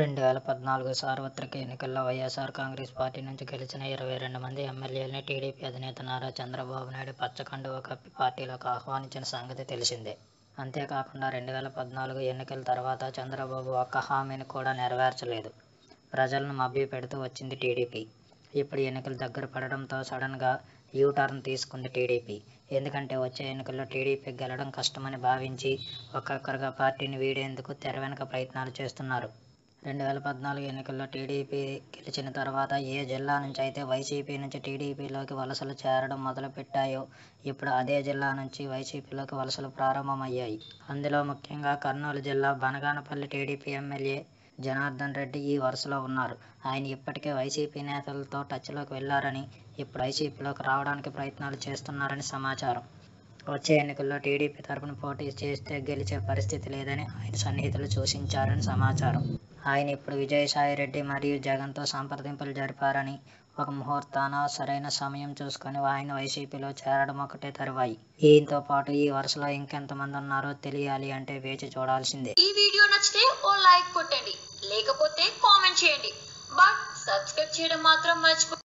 రెండు వేల పద్నాలుగు సార్వత్రిక ఎన్నికల్లో వైఎస్ఆర్ కాంగ్రెస్ పార్టీ నుంచి గెలిచిన ఇరవై రెండు మంది ఎమ్మెల్యేలని టీడీపీ అధినేత నారా చంద్రబాబు నాయుడు పచ్చకండువ కప్పి పార్టీలోకి ఆహ్వానించిన సంగతి తెలిసిందే. అంతేకాకుండా రెండు వేల పద్నాలుగు ఎన్నికల తర్వాత చంద్రబాబు ఒక్క హామీని కూడా నెరవేర్చలేదు. ప్రజలను మభ్యపెడుతూ వచ్చింది టీడీపీ. ఇప్పుడు ఎన్నికలు దగ్గర పడడంతో సడన్గా యూ టర్న్ తీసుకుంది టీడీపీ. ఎందుకంటే వచ్చే ఎన్నికల్లో టీడీపీ గెలడం కష్టమని భావించి ఒక్కొక్కరుగా పార్టీని వీడేందుకు తెర వెనుక ప్రయత్నాలు చేస్తున్నారు. రెండు వేల పద్నాలుగు ఎన్నికల్లో టీడీపీ గెలిచిన తర్వాత ఏ జిల్లా నుంచి అయితే వైసీపీ నుంచి టీడీపీలోకి వలసలు చేరడం మొదలుపెట్టాయో ఇప్పుడు అదే జిల్లా నుంచి వైసీపీలోకి వలసలు ప్రారంభమయ్యాయి. అందులో ముఖ్యంగా కర్నూలు జిల్లా బనగానపల్లి టీడీపీ ఎమ్మెల్యే జనార్దన్ రెడ్డి ఈ వరుసలో ఉన్నారు. ఆయన ఇప్పటికే వైసీపీ నేతలతో టచ్లోకి వెళ్ళారని ఇప్పుడు వైసీపీలోకి రావడానికి ప్రయత్నాలు చేస్తున్నారని సమాచారం. వచ్చే ఎన్నికల్లో టీడీపీ తరపున పోటీ చేస్తే గెలిచే పరిస్థితి లేదని ఆయన సన్నిహితులు సూచించారని సమాచారం. ఆయన ఇప్పుడు విజయసాయి రెడ్డి మరియు జగన్తో సంప్రదింపులు జరిపారని ఒక ముహూర్తాన సరైన సమయం చూసుకొని ఆయన వైసీపీలో చేరడం ఒకటే తరువాయి. దీంతో పాటు ఈ వరుసలో ఇంకెంతమంది ఉన్నారో తెలియాలి అంటే వేచి చూడాల్సిందే. ఈ వీడియో నచ్చితే ఓ లైక్ కొట్టండి లేకపోతే కామెంట్ చేయండి. బట్ సబ్స్క్రైబ్ చేయడం మాత్రం మర్చిపో